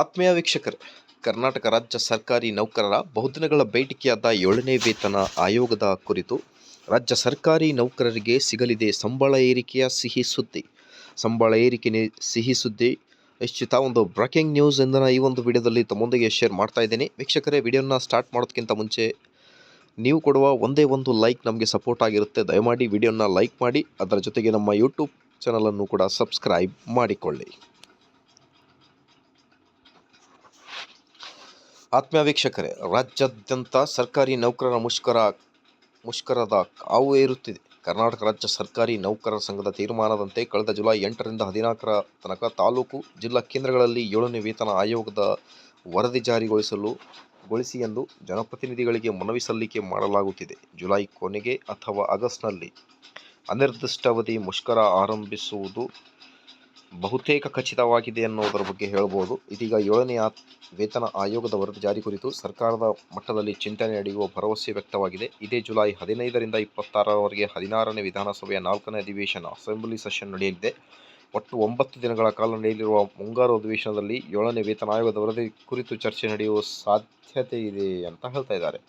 ಆತ್ಮೀಯ ವೀಕ್ಷಕರು, ಕರ್ನಾಟಕ ರಾಜ್ಯ ಸರ್ಕಾರಿ ನೌಕರರ ಬಹುದಿನಗಳ ಬೇಡಿಕೆಯಾದ ಏಳನೇ ವೇತನ ಆಯೋಗದ ಕುರಿತು ರಾಜ್ಯ ಸರ್ಕಾರಿ ನೌಕರರಿಗೆ ಸಿಗಲಿದೆ ಸಂಬಳ ಏರಿಕೆಯ ಸಿಹಿ ಸುದ್ದಿ. ಸಂಬಳ ಏರಿಕೆ ಸಿಹಿ ಸುದ್ದಿ. ನಿಶ್ಚಿತ ಒಂದು ಬ್ರೇಕಿಂಗ್ ನ್ಯೂಸ್ ಎಂದು ಈ ಒಂದು ವಿಡಿಯೋದಲ್ಲಿ ತಮ್ಮೊಂದಿಗೆ ಶೇರ್ ಮಾಡ್ತಾ ಇದ್ದೀನಿ. ವೀಕ್ಷಕರೇ, ವಿಡಿಯೋನ ಸ್ಟಾರ್ಟ್ ಮಾಡೋದಕ್ಕಿಂತ ಮುಂಚೆ ನೀವು ಕೊಡುವ ಒಂದೇ ಒಂದು ಲೈಕ್ ನಮಗೆ ಸಪೋರ್ಟ್ ಆಗಿರುತ್ತೆ. ದಯಮಾಡಿ ವಿಡಿಯೋನ ಲೈಕ್ ಮಾಡಿ, ಅದರ ಜೊತೆಗೆ ನಮ್ಮ ಯೂಟ್ಯೂಬ್ ಚಾನಲನ್ನು ಕೂಡ ಸಬ್ಸ್ಕ್ರೈಬ್ ಮಾಡಿಕೊಳ್ಳಿ. ಆತ್ಮೀಯ ವೀಕ್ಷಕರೇ, ರಾಜ್ಯಾದ್ಯಂತ ಸರ್ಕಾರಿ ನೌಕರರ ಮುಷ್ಕರ, ಮುಷ್ಕರದ ಕಾವು ಏರುತ್ತಿದೆ. ಕರ್ನಾಟಕ ರಾಜ್ಯ ಸರ್ಕಾರಿ ನೌಕರರ ಸಂಘದ ತೀರ್ಮಾನದಂತೆ ಕಳೆದ ಜುಲೈ ಎಂಟರಿಂದ ಹದಿನಾಲ್ಕರ ತನಕ ತಾಲೂಕು, ಜಿಲ್ಲಾ ಕೇಂದ್ರಗಳಲ್ಲಿ ಏಳನೇ ವೇತನ ಆಯೋಗದ ವರದಿ ಜಾರಿಗೊಳಿಸಲು, ಗೊಳಿಸಿ ಎಂದು ಜನಪ್ರತಿನಿಧಿಗಳಿಗೆ ಮನವಿ ಸಲ್ಲಿಕೆ ಮಾಡಲಾಗುತ್ತಿದೆ. ಜುಲೈ ಕೊನೆಗೆ ಅಥವಾ ಆಗಸ್ಟ್ನಲ್ಲಿ ಅನಿರ್ದಿಷ್ಟಾವಧಿ ಮುಷ್ಕರ ಆರಂಭಿಸುವುದು ಬಹುತೇಕ ಖಚಿತವಾಗಿದೆ ಅನ್ನೋದರ ಬಗ್ಗೆ ಹೇಳಬಹುದು ಇದೀಗ ಏಳನೇ ವೇತನ ಆಯೋಗದ ವರದಿ ಜಾರಿ ಕುರಿತು ಸರ್ಕಾರದ ಮಟ್ಟದಲ್ಲಿ ಚಿಂತನೆ ನಡೆಯುವ ಭರವಸೆ ವ್ಯಕ್ತವಾಗಿದೆ. ಇದೇ ಜುಲೈ ಹದಿನೈದರಿಂದ ಇಪ್ಪತ್ತಾರರವರೆಗೆ ಹದಿನಾರನೇ ವಿಧಾನಸಭೆಯ ನಾಲ್ಕನೇ ಅಧಿವೇಶನ ಅಸೆಂಬ್ಲಿ ಸೆಷನ್ ನಡೆಯಲಿದೆ. ಒಟ್ಟು ಒಂಬತ್ತು ದಿನಗಳ ಕಾಲ ನಡೆಯಲಿರುವ ಮುಂಗಾರು ಅಧಿವೇಶನದಲ್ಲಿ ಏಳನೇ ವೇತನ ಆಯೋಗದ ವರದಿ ಕುರಿತು ಚರ್ಚೆ ನಡೆಯುವ ಸಾಧ್ಯತೆ ಇದೆ ಅಂತ ಹೇಳ್ತಾ ಇದ್ದಾರೆ.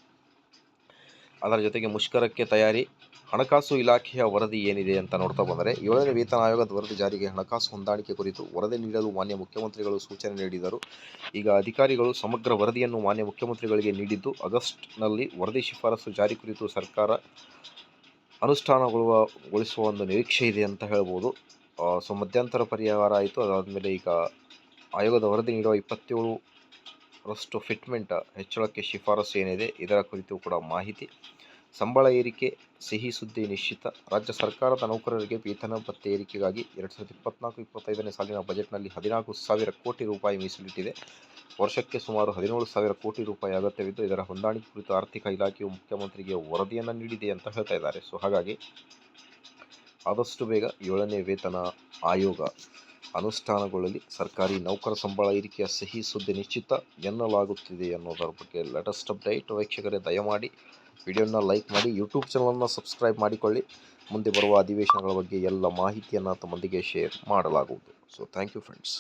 ಅದರ ಜೊತೆಗೆ ಮುಷ್ಕರಕ್ಕೆ ತಯಾರಿ ಹಣಕಾಸು ಇಲಾಖೆಯ ವರದಿ ಏನಿದೆ ಅಂತ ನೋಡ್ತಾ ಬಂದರೆ ಏಳನೇ ವೇತನ ಆಯೋಗದ ವರದಿ ಜಾರಿಗೆ ಹಣಕಾಸು ಹೊಂದಾಣಿಕೆ ಕುರಿತು ವರದಿ ನೀಡಲು ಮಾನ್ಯ ಮುಖ್ಯಮಂತ್ರಿಗಳು ಸೂಚನೆ ನೀಡಿದರು. ಈಗ ಅಧಿಕಾರಿಗಳು ಸಮಗ್ರ ವರದಿಯನ್ನು ಮಾನ್ಯ ಮುಖ್ಯಮಂತ್ರಿಗಳಿಗೆ ನೀಡಿದ್ದು, ಆಗಸ್ಟ್ನಲ್ಲಿ ವರದಿ ಶಿಫಾರಸು ಜಾರಿ ಕುರಿತು ಸರ್ಕಾರ ಅನುಷ್ಠಾನಗೊಳ್ಳುವಗೊಳಿಸುವ ಒಂದು ನಿರೀಕ್ಷೆ ಇದೆ ಅಂತ ಹೇಳ್ಬೋದು. ಸೊ ಮಧ್ಯಂತರ ಪರಿಹಾರ ಆಯಿತು. ಅದಾದಮೇಲೆ ಈಗ ಆಯೋಗದ ವರದಿ ನೀಡುವ ಇಪ್ಪತ್ತೇಳು ರಷ್ಟು ಫಿಟ್ಮೆಂಟ್ ಹೆಚ್ಚಳಕ್ಕೆ ಶಿಫಾರಸು ಏನಿದೆ, ಇದರ ಕುರಿತು ಕೂಡ ಮಾಹಿತಿ. ಸಂಬಳ ಏರಿಕೆ, ಸಿಹಿ ಸುದ್ದಿ ನಿಶ್ಚಿತ. ರಾಜ್ಯ ಸರ್ಕಾರದ ನೌಕರರಿಗೆ ವೇತನ ಭತ್ಯೆ ಏರಿಕೆಗಾಗಿ ಎರಡ್ ಸಾವಿರದ ಇಪ್ಪತ್ನಾಲ್ಕು, ಇಪ್ಪತ್ತೈದನೇ ಸಾಲಿನ ಬಜೆಟ್ನಲ್ಲಿ ಹದಿನಾಲ್ಕು ಸಾವಿರ ಕೋಟಿ ರೂಪಾಯಿ ಮೀಸಲಿಟ್ಟಿದೆ. ವರ್ಷಕ್ಕೆ ಸುಮಾರು ಹದಿನೇಳು ಸಾವಿರ ಕೋಟಿ ರೂಪಾಯಿ ಅಗತ್ಯವಿದ್ದು, ಇದರ ಹೊಂದಾಣಿಕೆ ಕುರಿತು ಆರ್ಥಿಕ ಇಲಾಖೆಯು ಮುಖ್ಯಮಂತ್ರಿಗೆ ವರದಿಯನ್ನು ನೀಡಿದೆ ಅಂತ ಹೇಳ್ತಾ ಇದ್ದಾರೆ. ಸೊ, ಹಾಗಾಗಿ ಆದಷ್ಟು ಬೇಗ ಏಳನೇ ವೇತನ ಆಯೋಗ ಅನುಷ್ಠಾನಗೊಳ್ಳಲಿ. ಸರ್ಕಾರಿ ನೌಕರ ಸಂಬಳ ಏರಿಕೆಯ ಸಿಹಿ ಸುದ್ದಿ ನಿಶ್ಚಿತ ಎನ್ನಲಾಗುತ್ತಿದೆ ಅನ್ನೋದರ ಬಗ್ಗೆ ಲೇಟೆಸ್ಟ್ ಅಪ್ಡೇಟ್ ವೀಕ್ಷಕರೇ ದಯಮಾಡಿ ವಿಡಿಯೋನ ಲೈಕ್ ಮಾಡಿ ಯೂಟ್ಯೂಬ್ ಚಾನಲನ್ನು ಸಬ್ಸ್ಕ್ರೈಬ್ ಮಾಡಿಕೊಳ್ಳಿ. ಮುಂದೆ ಬರುವ ಅಧಿವೇಶನಗಳ ಬಗ್ಗೆ ಎಲ್ಲ ಮಾಹಿತಿಯನ್ನು ತಮ್ಮೊಂದಿಗೆ ಶೇರ್ ಮಾಡಲಾಗುವುದು. So thank you friends